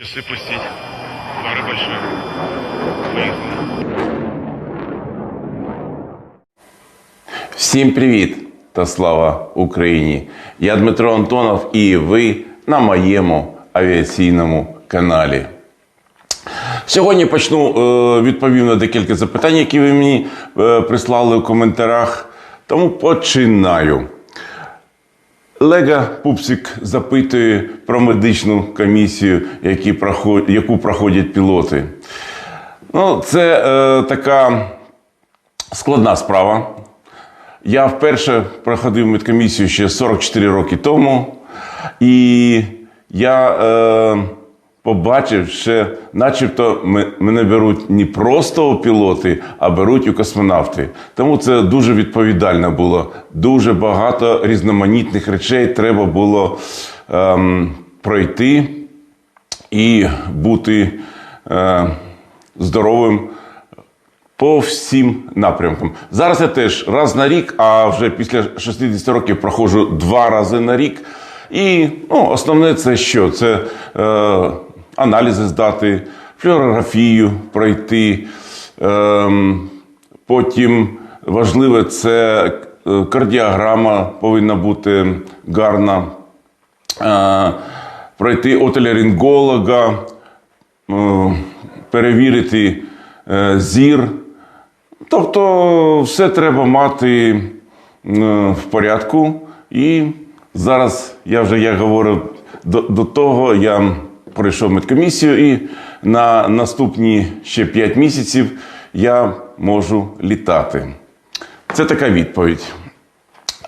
Часы пустить. Пара большая. Всім привіт та слава Україні! Я Дмитро Антонов і ви на моєму авіаційному каналі. Сьогодні почну е, відповім на декілька запитань, які ви мені е, прислали у коментарях. Тому починаю. Лега Пупсик запитує про медичну комісію, які проход- яку проходять пілоти. Ну, це е, така складна справа. Я вперше проходив медкомісію ще 44 роки тому, і я е, побачив, що начебто мене беруть не просто у пілоти, а беруть у космонавти. Тому це дуже відповідально було. Дуже багато різноманітних речей треба було ем, пройти і бути е, здоровим по всім напрямкам. Зараз я теж раз на рік, а вже після 60 років проходжу два рази на рік. І ну, основне це що? Це е, аналізи здати, флюорографію пройти. Е, потім важливе це е, кардіограма повинна бути гарна. Е, пройти отоляринголога, е, перевірити зір. Тобто все треба мати в порядку. І зараз я вже як говорив до, до того, я пройшов медкомісію, і на наступні ще 5 місяців я можу літати. Це така відповідь.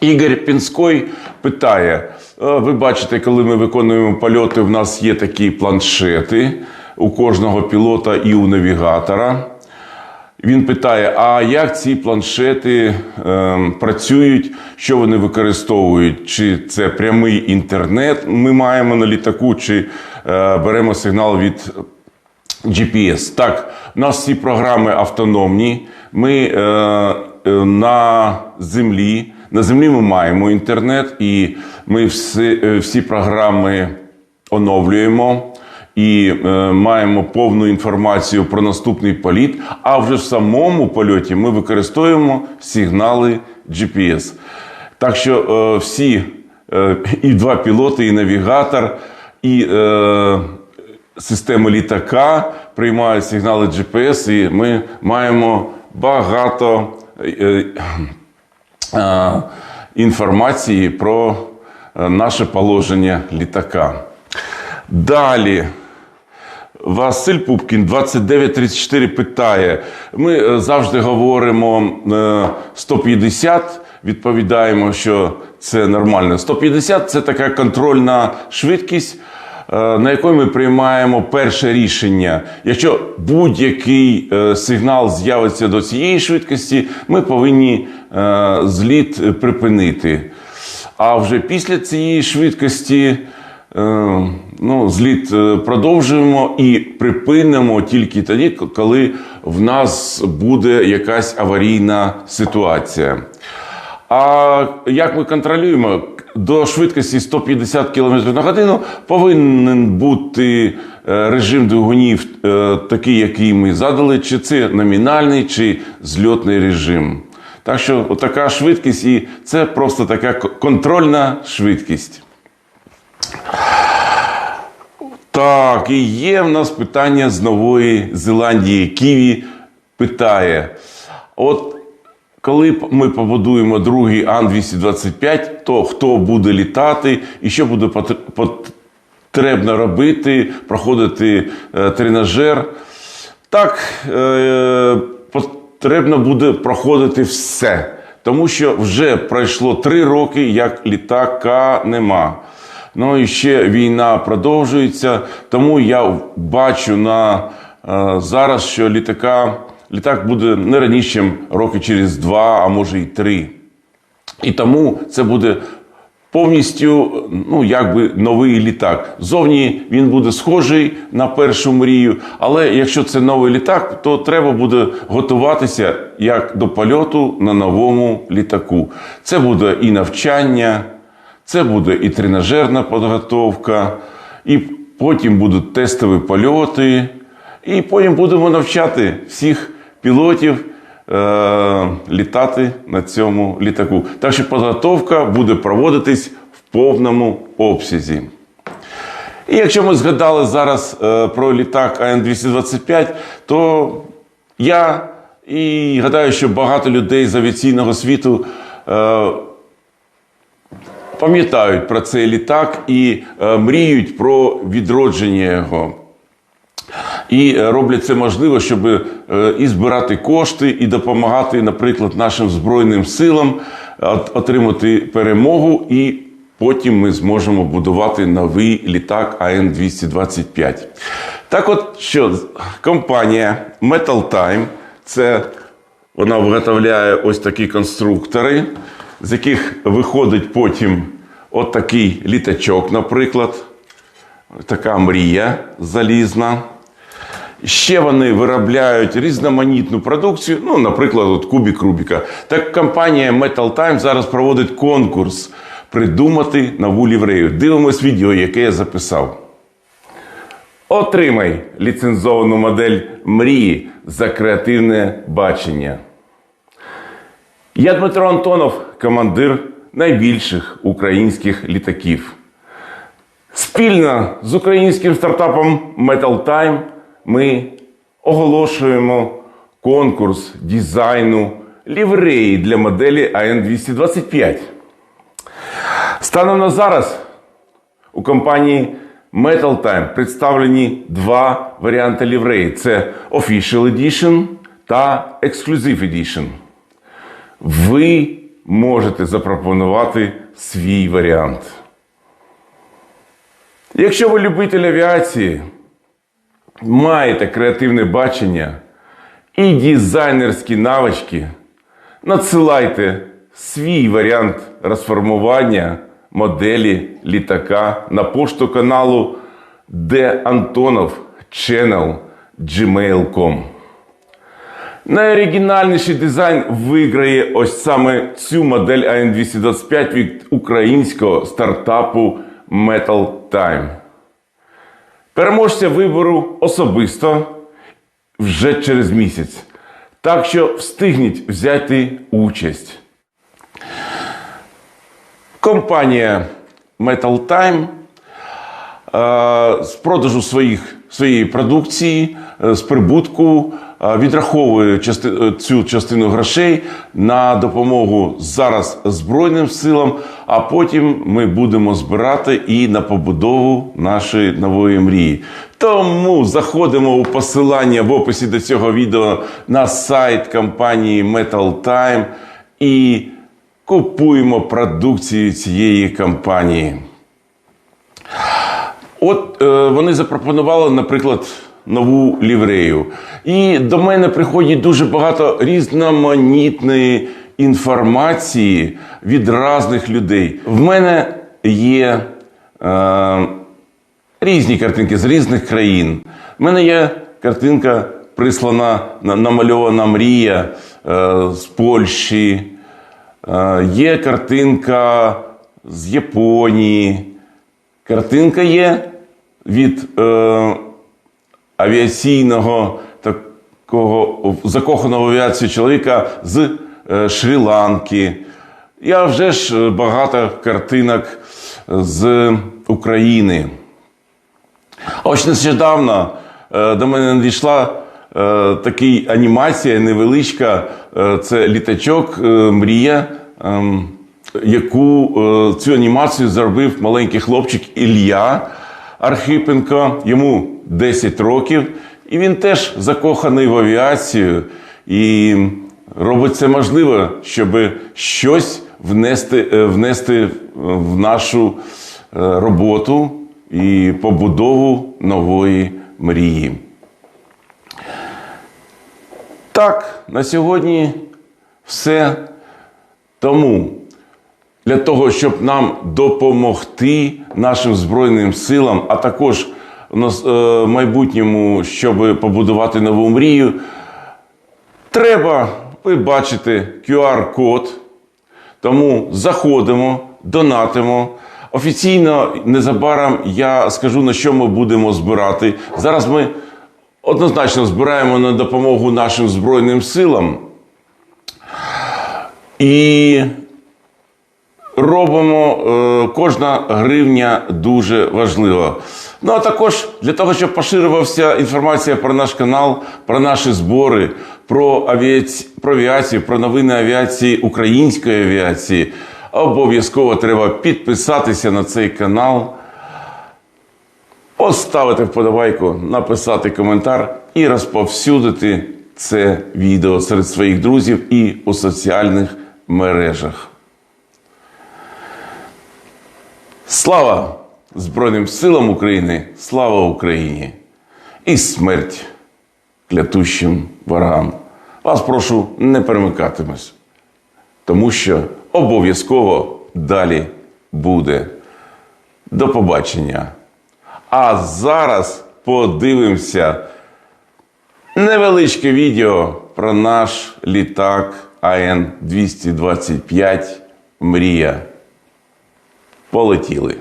Ігор Пінський питає: «Е, ви бачите, коли ми виконуємо польоти, в нас є такі планшети у кожного пілота і у навігатора. Він питає: а як ці планшети е, працюють, що вони використовують? Чи це прямий інтернет ми маємо на літаку, чи беремо сигнал від GPS. Так, у нас всі програми автономні. Ми е, е, на землі. На землі ми маємо інтернет, і ми всі, е, всі програми оновлюємо і е, маємо повну інформацію про наступний політ. А вже в самому польоті ми використовуємо сигнали GPS. Так що е, всі е, і два пілоти, і навігатор, і е, системи літака приймають сигнали GPS, і ми маємо багато е, е, інформації про е, наше положення літака. Далі. Василь Пупкін, 2934, питає. Ми е, завжди говоримо е, 150, відповідаємо, що це нормально. 150 це така контрольна швидкість, е, на якої ми приймаємо перше рішення. Якщо будь-який е, сигнал з'явиться до цієї швидкості, ми повинні е, зліт припинити. А вже після цієї швидкості ну, зліт продовжуємо і припинимо тільки тоді, коли в нас буде якась аварійна ситуація. А як ми контролюємо? До швидкості 150 км на годину повинен бути е, режим двигунів е, такий, який ми задали, чи це номінальний, чи зльотний режим. Так що така швидкість, і це просто така контрольна швидкість. Так, і є в нас питання з Нової Зеландії. Ківі питає: от коли ми побудуємо другий Ан-225, то хто буде літати і що буде потр- потрібно робити, проходити е, тренажер? Так, е, потрібно буде проходити все. Тому що вже пройшло три роки, як літака нема. Ну і ще війна продовжується. Тому я бачу на е, зараз, що літака, літак буде не раніше, ніж роки через два, а може й три. І тому це буде повністю ну, якби новий літак. Зовні він буде схожий на першу мрію, але якщо це новий літак, то треба буде готуватися як до польоту на новому літаку. Це буде і навчання, це буде і тренажерна підготовка, і потім будуть тестові польоти, і потім будемо навчати всіх пілотів е, літати на цьому літаку. Так що підготовка буде проводитись в повному обсязі. І якщо ми згадали зараз е, про літак АН-225, то я і гадаю, що багато людей з авіаційного світу е, пам'ятають про цей літак і е, мріють про відродження його. І е, роблять це можливо, щоб і збирати кошти, і допомагати, наприклад, нашим Збройним силам отримати перемогу, і потім ми зможемо будувати новий літак АН-225. Так от, що компанія Metal Time, це вона виготовляє ось такі конструктори, з яких виходить потім от такий літачок, наприклад така мрія залізна. Ще вони виробляють різноманітну продукцію, ну, наприклад, от кубік Рубіка. Так компанія Metal Time зараз проводить конкурс придумати нову ліврею. Дивимось відео, яке я записав. Отримай ліцензовану модель мрії за креативне бачення. Я Дмитро Антонов, командир найбільших українських літаків. Спільно з українським стартапом Metal Time ми оголошуємо конкурс дизайну лівреї для моделі АН-225. Станом на зараз у компанії Metal Time представлені два варіанти лівреї: це Official Edition та Exclusive Edition. Ви можете запропонувати свій варіант. Якщо ви любитель авіації, маєте креативне бачення і дизайнерські навички, надсилайте свій варіант розформування моделі літака на пошту каналу де. Найоригінальніший дизайн виграє ось саме цю модель АН-225 від українського стартапу Metal Time. Переможця вибору особисто вже через місяць. Так що встигніть взяти участь. Компанія Metal Time е, з продажу своїх, своєї продукції, е, з прибутку е, відраховує е, цю частину грошей на допомогу зараз Збройним силам, а потім ми будемо збирати і на побудову нашої нової мрії. Тому заходимо у посилання в описі до цього відео на сайт компанії Metal Time і купуємо продукцію цієї компанії. От е, вони запропонували, наприклад, нову ліврею. І до мене приходить дуже багато різноманітної інформації від різних людей. В мене є е, різні картинки з різних країн. У мене є картинка прислана, на- намальована мрія е, з Польщі. Е, є картинка з Японії. Картинка є від е, авіаційного такого закоханого в авіацію чоловіка з е, Шрі-Ланки. Я вже ж е, багато картинок з України. Ось нещодавно е, до мене надійшла е, така анімація невеличка. Е, це літачок е, Мрія, ем, яку е, цю анімацію зробив маленький хлопчик Ілля Архипенко. Йому 10 років, і він теж закоханий в авіацію. І робить це можливо, щоб щось внести, е, внести в нашу е, роботу і побудову нової мрії. Так, на сьогодні все. Тому для того, щоб нам допомогти нашим Збройним силам, а також у е, в майбутньому, щоб побудувати нову мрію, треба, ви бачите, QR-код. Тому заходимо, донатимо. Офіційно незабаром я скажу, на що ми будемо збирати. Зараз ми однозначно збираємо на допомогу нашим Збройним силам. І робимо е, кожна гривня дуже важлива. Ну а також для того, щоб поширювався інформація про наш канал, про наші збори, про, авіаці... про авіацію, про новини авіації української авіації, обов'язково треба підписатися на цей канал, поставити вподобайку, написати коментар і розповсюдити це відео серед своїх друзів і у соціальних мережах. Слава Збройним силам України! Слава Україні! І смерть клятущим ворогам. Вас прошу не перемикатимось, тому що обов'язково далі буде. До побачення. А зараз подивимося невеличке відео про наш літак АН-225 Мрія. Полетіли.